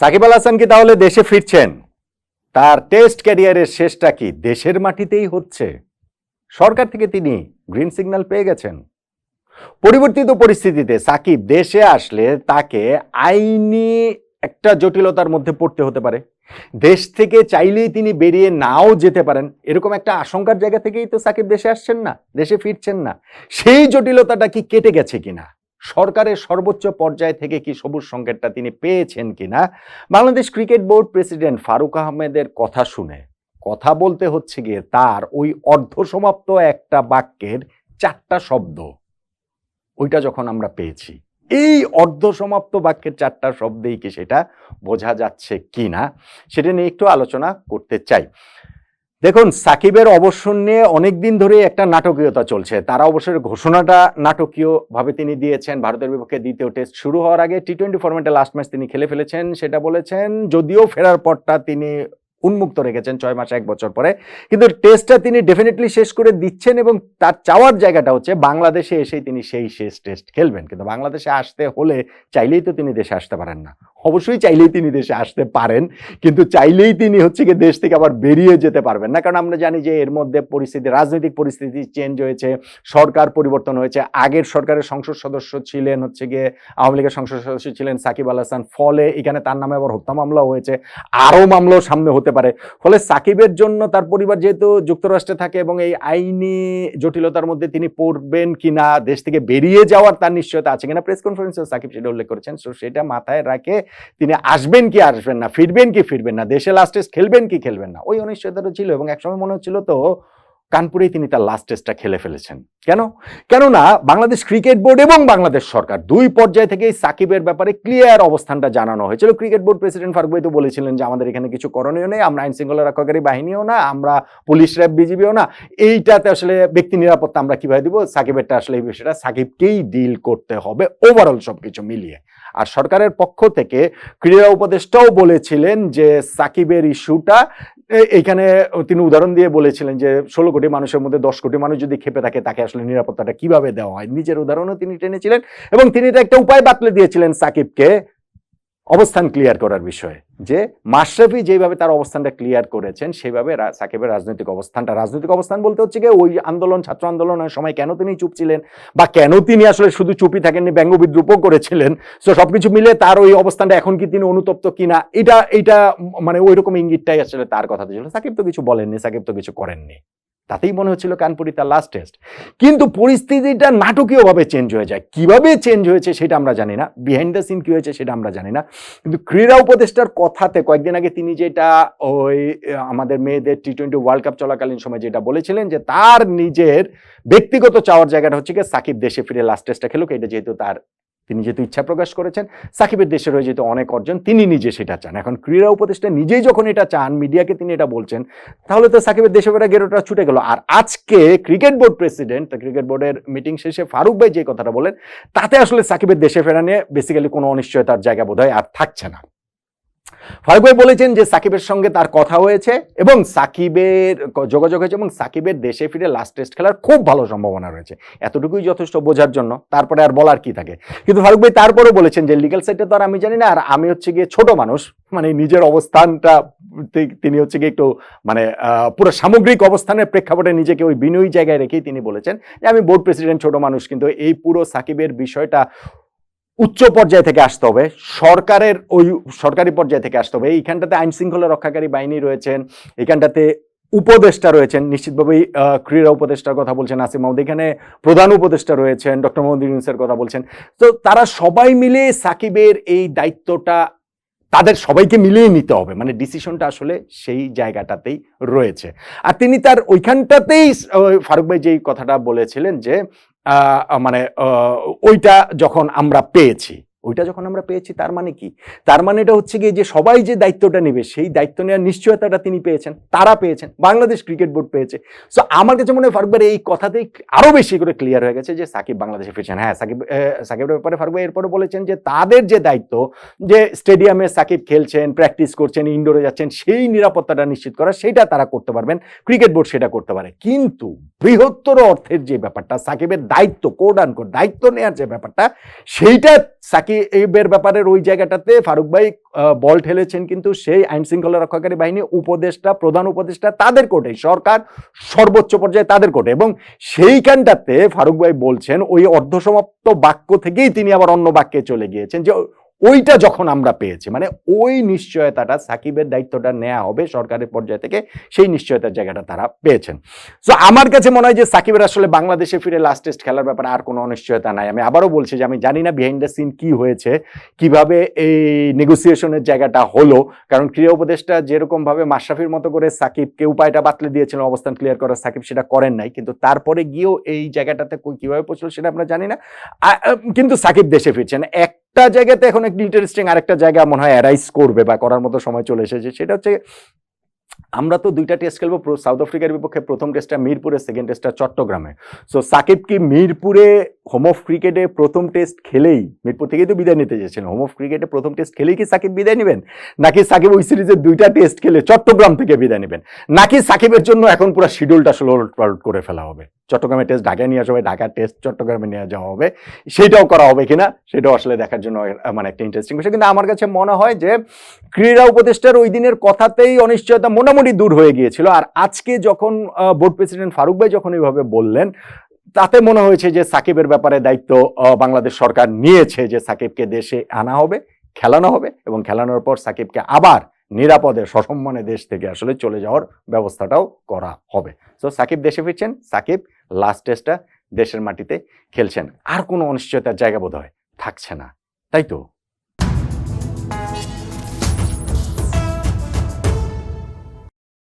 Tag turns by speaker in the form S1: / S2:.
S1: সাকিব আল হাসান কি তাহলে দেশে ফিরছেন? তার টেস্ট ক্যারিয়ারের শেষটা কি দেশের মাটিতেই হচ্ছে? সরকার থেকে তিনি গ্রিন সিগন্যাল পেয়ে গেছেন। পরিবর্তিত পরিস্থিতিতে সাকিব দেশে আসলে তাকে আইনি একটা জটিলতার মধ্যে পড়তে হতে পারে। দেশ থেকে চাইলেই তিনি বেরিয়ে নাও যেতে পারেন। এরকম একটা আশঙ্কার জায়গা থেকেই তো সাকিব দেশে আসছেন না, দেশে ফিরছেন না। সেই জটিলতাটা কি কেটে গেছে কিনা? সরকারের সর্বোচ্চ পর্যায় থেকে কি সবুজ সংকেতটা তিনি পেয়েছেন কিনা? Bangladesh cricket board president Faruque আহমেদের কথা শুনে, কথা বলতে হচ্ছে গিয়ে তার ওই অর্ধসমাপ্ত একটা বাক্যের চারটা শব্দ। ওইটা যখন আমরা পেয়েছি, এই অর্ধসমাপ্ত বাক্যের চারটা শব্দেই কি সেটা বোঝা যাচ্ছে কি না সেটা নিয়ে একটু আলোচনা করতে চাই। দেখুন, সাকিবের অবসর নিয়ে অনেকদিন ধরে একটা নাটকীয়তা চলছে। তারা অবসরের ঘোষণাটা নাটকীয় ভাবে তিনি দিয়েছেন। ভারতের বিপক্ষে দ্বিতীয় টেস্ট শুরু হওয়ার আগে টি টোয়েন্টি ফর্মেটে লাস্ট ম্যাচ তিনি খেলে ফেলেছেন, সেটা বলেছেন, যদিও ফেরার পরটা তিনি উন্মুক্ত রেখেছেন ছয় মাস, এক বছর পরে। কিন্তু টেস্টটা তিনি ডেফিনেটলি শেষ করে দিচ্ছেন এবং তার চাওয়ার জায়গাটা হচ্ছে বাংলাদেশে এসেই তিনি সেই শেষ টেস্ট খেলবেন। কিন্তু বাংলাদেশে আসতে হলে চাইলেই তো তিনি দেশে আসতে পারেন না। অবশ্যই চাইলেই তিনি দেশে আসতে পারেন, কিন্তু চাইলেই তিনি হচ্ছে কি দেশ থেকে আবার বেরিয়ে যেতে পারবেন না। কারণ আমরা জানি যে এর মধ্যে পরিস্থিতি, রাজনৈতিক পরিস্থিতি চেঞ্জ হয়েছে, সরকার পরিবর্তন হয়েছে। আগের সরকারের সংসদ সদস্য ছিলেন হচ্ছে গিয়ে, আওয়ামী লীগের সংসদ সদস্য ছিলেন সাকিব আল হাসান। ফলে এখানে তার নামে আবার হত্যা মামলাও হয়েছে, আরও মামলাও সামনে হতে পারে। ফলে সাকিবের জন্য তার পরিবার যেহেতু যুক্তরাষ্ট্রে থাকে এবং এই আইনি জটিলতার মধ্যে তিনি পড়বেন কিনা দেশ থেকে বেরিয়ে যাওয়ার তার নিশ্চয়তা আছে কিনা, প্রেস কনফারেন্সে সাকিব সেটা উল্লেখ করেছেন। সো সেটা মাথায় রাখে তিনি আসবেন কি আসবেন না, ফিরবেন কি ফিরবেন না, দেশে লাস্ট টেস্ট খেলবেন কি খেলবেন না, ওই অনিশ্চয়তাটা ছিল এবং একসময় মনে হচ্ছিল তো কানপুরেই তিনি তার লাস্ট টেস্টটা খেলে ফেলেছেন। কেন? কেননা বাংলাদেশ ক্রিকেট বোর্ড এবং বাংলাদেশ সরকার দুই পর্যায় থেকেই সাকিবের ব্যাপারে ক্লিয়ার অবস্থানটা জানানো হয়েছিল। ক্রিকেট বোর্ড প্রেসিডেন্ট ফারুক ভাই তো বলেছিলেন যে, আমাদের এখানে কিছু করণীয় নেই, আমরা আইন শৃঙ্খলা রক্ষাকারী বাহিনীও না, আমরা পুলিশ র্যাব বিজিবিও না। এইটাতে আসলে ব্যক্তি নিরাপত্তা আমরা কীভাবে দিব? সাকিবেরটা আসলে এই বিষয়টা সাকিবকেই ডিল করতে হবে। ওভারঅল সবকিছু মিলিয়ে। আর সরকারের পক্ষ থেকে ক্রীড়া উপদেষ্টাও বলেছিলেন যে সাকিবের ইস্যুটা এইখানে তিনি উদাহরণ দিয়ে বলেছিলেন যে ষোলো কোটি মানুষের মধ্যে দশ কোটি মানুষ যদি খেপে থাকে, তাকে আসলে নিরাপত্তাটা কীভাবে দেওয়া হয়? নিজের উদাহরণও তিনি টেনেছিলেন এবং তিনি একটা উপায় বাতলে দিয়েছিলেন সাকিবকে অবস্থান ক্লিয়ার করার বিষয়ে। যে মাশরাফি যেভাবে তার অবস্থানটা ক্লিয়ার করেছেন, সেভাবে সাকিবের রাজনৈতিক অবস্থানটা রাজনৈতিক অবস্থান বলতে হচ্ছে গিয়ে ওই আন্দোলন, ছাত্র আন্দোলনের সময় কেন তিনি চুপ ছিলেন বা কেন তিনি আসলে শুধু চুপই থাকেননি, ব্যঙ্গ বিদ্রুপও করেছিলেন। তো সবকিছু মিলে তার ওই অবস্থানটা এখন কি তিনি অনুতপ্ত কিনা, এটা এটা মানে ওই রকম ইঙ্গিতটাই আসলে তার কথাতে ছিল। সাকিব তো কিছু বলেননি, সাকিব তো কিছু করেননি। তাতেই মনে হচ্ছিল কানপুরি তার লাস্ট টেস্ট কিন্তু পরিস্থিতিটা নাটকীয়ভাবে চেঞ্জ হয়ে যায়। কীভাবে চেঞ্জ হয়েছে সেটা আমরা জানি না। বিহাইন্ড দ্য সিন কি হয়েছে সেটা আমরা জানি না। কিন্তু ক্রীড়া উপদেষ্টার কথাতে কয়েকদিন আগে তিনি যেটা ওই আমাদের মেয়েদের টি টোয়েন্টি ওয়ার্ল্ড কাপ চলাকালীন সময় যেটা বলেছিলেন যে তার নিজের ব্যক্তিগত চাওয়ার জায়গাটা হচ্ছে কি সাকিব দেশে ফিরে লাস্ট টেস্টটা খেলুক। এটা যেহেতু তার তিনি যেহেতু ইচ্ছা প্রকাশ করেছেন, সাকিবের দেশে রয়ে যেহেতু অনেক অর্জন, তিনি নিজে সেটা চান। এখন ক্রীড়া উপদেষ্টা নিজেই যখন এটা চান, মিডিয়াকে তিনি এটা বলছেন, তাহলে তো সাকিবের দেশে ফেরা গেরোটা ছুটে গেল। আর আজকে ক্রিকেট বোর্ড প্রেসিডেন্ট ক্রিকেট বোর্ডের মিটিং শেষে ফারুক ভাই যে কথাটা বলেন, তাতে আসলে সাকিবের দেশে ফেরা নিয়ে বেসিক্যালি কোনো অনিশ্চয়তার জায়গা বোধহয় আর থাকছে না। ফারুক ভাই বলেছেন যে সাকিবের সঙ্গে তার কথা হয়েছে এবং সাকিবের যোগাযোগ হয়েছে এবং সাকিবের দেশে ফিরে লাস্ট টেস্ট খেলার খুব ভালো সম্ভাবনা রয়েছে। এতটুকুই যথেষ্ট বোঝার জন্য, তারপরে আর বলার কি থাকে? কিন্তু ফারুক ভাই তারপরে বলেছেন যে লিগাল সাইডে তো আর আমি জানি না, আর আমি হচ্ছে গিয়ে ছোট মানুষ মানে নিজের অবস্থানটা তিনি হচ্ছে গিয়ে একটু মানে পুরো সামগ্রিক অবস্থানের প্রেক্ষাপটে নিজেকে ওই বিনয়ী জায়গায় রেখেই তিনি বলেছেন যে আমি বোর্ড প্রেসিডেন্ট ছোট মানুষ, কিন্তু এই পুরো সাকিবের বিষয়টা উচ্চ পর্যায় থেকে আসতে হবে। সরকারের ওই সরকারি পর্যায় থেকে আসতে হবে। এইখানটাতে আইন শৃঙ্খলা রক্ষাকারী বাহিনী রয়েছেন এখানটাতে উপদেষ্টা রয়েছেন, নিশ্চিতভাবেই ক্রীড়া উপদেষ্টার কথা বলছেন আসিম মাহমুদ। এখানে প্রধান উপদেষ্টা রয়েছেন ডক্টর মোহাম্মদ ইউনুসের কথা বলছেন। তো তারা সবাই মিলে সাকিবের এই দায়িত্বটা তাদের সবাইকে মিলিয়ে নিতে হবে। মানে ডিসিশনটা আসলে সেই জায়গাটাতেই রয়েছে। আর তিনি তার ওইখানটাতেই ফারুক ভাই যেই কথাটা বলেছিলেন যে মানে ওইটা যখন আমরা পেয়েছি। ওইটা যখন আমরা পেয়েছি, তার মানে কি? তার মানে এটা হচ্ছে গিয়ে যে সবাই যে দায়িত্বটা নেবে, সেই দায়িত্ব নেওয়ার নিশ্চয়তাটা তিনি পেয়েছেন, তারা পেয়েছেন, বাংলাদেশ ক্রিকেট বোর্ড পেয়েছে। সো আমার কাছে মনে হয় ফারুক এই কথাতেই আরও বেশি করে ক্লিয়ার হয়ে গেছে যে সাকিব বাংলাদেশে ফিরছেন। হ্যাঁ সাকিব সাকিবের ব্যাপারে ফারুক ভাই এরপরে বলেছেন যে তাদের যে দায়িত্ব, যে স্টেডিয়ামে সাকিব খেলছেন, প্র্যাকটিস করছেন ইনডোরে যাচ্ছেন, সেই নিরাপত্তাটা নিশ্চিত করা সেটা তারা করতে পারবেন, ক্রিকেট বোর্ড সেটা করতে পারে। কিন্তু বৃহত্তর অর্থের যে ব্যাপারটা, সাকিবের দায়িত্ব কোড আন কোড দায়িত্ব নেওয়ার যে ব্যাপারটা, সেইটা সাকিবের ব্যাপারে ওই জায়গাটাতে ফারুক ভাই বল ঠেলেছেন কিন্তু সেই আইন শৃঙ্খলা রক্ষাকারী বাহিনী উপদেষ্টা, প্রধান উপদেষ্টা তাদের কোর্টে, সরকার সর্বোচ্চ পর্যায়ে তাদের কোর্টে এবং সেইখানটাতে ফারুক ভাই বলছেন, ওই অর্ধসমাপ্ত বাক্য থেকেই তিনি আবার অন্য বাক্যে চলে গিয়েছেন যে ওইটা যখন আমরা পেয়েছি মানে ওই নিশ্চয়তাটা সাকিবের দায়িত্বটা নেওয়া হবে সরকারের পর্যায় থেকে, সেই নিশ্চয়তার জায়গাটা তারা পেয়েছেন। সো আমার কাছে মনে হয় যে সাকিবের আসলে বাংলাদেশে ফিরে লাস্ট টেস্ট খেলার ব্যাপারে আর কোনো অনিশ্চয়তা নাই। আমি আবারও বলছি যে আমি জানি না বিহাইন্ড দ্য সিন কি হয়েছে, কীভাবে এই নেগোসিয়েশনের জায়গাটা হলো, কারণ ক্রীড়া উপদেষ্টা যেরকমভাবে মাশরাফির মতো করে সাকিবকে উপায়টা বাতলে দিয়েছিলেন, অবস্থান ক্লিয়ার করার, সাকিব সেটা করেন নাই। কিন্তু তারপরে গিয়েও এই জায়গাটাতে কীভাবে পৌঁছলো সেটা আমরা জানি না। কিন্তু সাকিব দেশে ফিরছেন। একটা জায়গাতে এখন একটু ইন্টারেস্টিং আরেকটা জায়গা মনে হয় অ্যারাইজ করবে বা করার মতো সময় চলে এসেছে। সেটা হচ্ছে আমরা তো দুইটা টেস্ট খেলব সাউথ আফ্রিকার বিপক্ষে প্রথম টেস্টটা মিরপুরে সেকেন্ড টেস্টটা চট্টগ্রামে। সো সাকিব কি মিরপুরে হোম অফ ক্রিকেটে প্রথম টেস্ট খেলেই মিরপুর থেকেই তো বিদায় নিতে চেয়েছেন হোম অফ ক্রিকেটে প্রথম টেস্ট খেলেই কি সাকিব বিদায় নেবেন? নাকি সাকিব ওই সিরিজের দুইটা টেস্ট খেলে চট্টগ্রাম থেকে বিদায় নেবেন? নাকি সাকিবের জন্য এখন পুরো শিডিউলটা আসলে ওলট পালট করে ফেলা হবে? চট্টগ্রামে টেস্ট ঢাকায় নিয়ে আসা হবে, ঢাকার টেস্ট চট্টগ্রামে নিয়ে যাওয়া হবে। সেটাও করা হবে কিনা, সেটাও আসলে দেখার জন্য মানে একটা ইন্টারেস্টিং বিষয়। কিন্তু আমার কাছে মনে হয় যে ক্রীড়া উপদেষ্টার ওই দিনের কথাতেই অনিশ্চয়তা মোটামুটি দূর হয়ে গিয়েছিল। আর আজকে যখন বোর্ড প্রেসিডেন্ট ফারুক ভাই যখন এইভাবে বললেন তাতে মনে হয়েছে যে সাকিবের ব্যাপারে দায়িত্ব বাংলাদেশ সরকার নিয়েছে যে সাকিবকে দেশে আনা হবে, খেলানো হবে এবং খেলানোর পর সাকিবকে আবার নিরাপদে, সসম্মানে দেশ থেকে আসলে চলে যাওয়ার ব্যবস্থাটাও করা হবে। সো সাকিব দেশে ফিরছেন, সাকিব লাস্ট টেস্টটা দেশের মাটিতে খেলছেন। আর কোনো অনিশ্চয়তার জায়গা বোধ হয় থাকছে না, তাই তো?